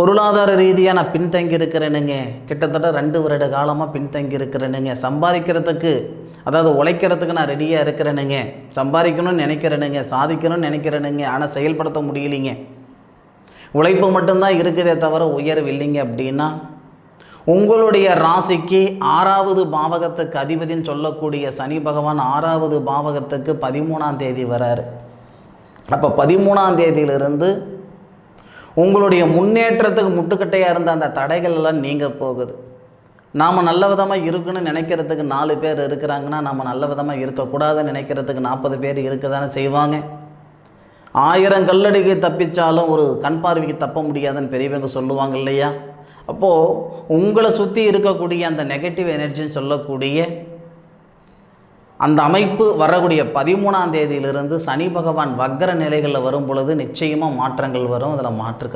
பொருளாதார ரீதியாக நான் பின்தங்கி இருக்கிறேனுங்க கிட்டத்தட்ட ரெண்டு வருட காலமாக பின்தங்கி இருக்கிறேனுங்க சம்பாதிக்கிறதுக்கு அதாவது உழைக்கிறதுக்கு நான் ரெடியாக இருக்கிறேனுங்க. சம்பாதிக்கணும்னு நினைக்கிறேனுங்க. சாதிக்கணும்னு நினைக்கிறேனுங்க. ஆனால் செயல்படுத்த முடியலைங்க. உழைப்பு மட்டும்தான் இருக்குதே தவிர உயர்வு இல்லைங்க அப்படின்னா உங்களுடைய ராசிக்கு ஆறாவது பாவகத்துக்கு அதிபதின்னு சொல்லக்கூடிய சனி பகவான் ஆறாவது பாவகத்துக்கு பதிமூணாம் தேதி வராரு. அப்போ பதிமூணாம் தேதியிலிருந்து உங்களுடைய முன்னேற்றத்துக்கு முட்டுக்கட்டையாக இருந்த அந்த தடைகள் எல்லாம் நீங்க போகுது. நாம் நல்ல விதமாக இருக்குன்னு நினைக்கிறதுக்கு நாலு பேர் இருக்கிறாங்கன்னா நம்ம நல்ல விதமாக இருக்கக்கூடாதுன்னு நினைக்கிறதுக்கு நாற்பது பேர் இருக்க தானே செய்வாங்க. ஆயிரம் கல்லடிக்கு தப்பிச்சாலும் ஒரு கண் பார்வைக்கு தப்ப முடியாதுன்னு பெரியவங்க சொல்லுவாங்க இல்லையா? அப்போது உங்களை சுற்றி இருக்கக்கூடிய அந்த நெகட்டிவ் எனர்ஜின்னு சொல்லக்கூடிய அந்த அமைப்பு வரக்கூடிய பதிமூணாம் தேதியிலிருந்து சனி பகவான் வக்கர நிலைகளில் வரும் பொழுது நிச்சயமாக மாற்றங்கள் வரும். அதில் மாற்று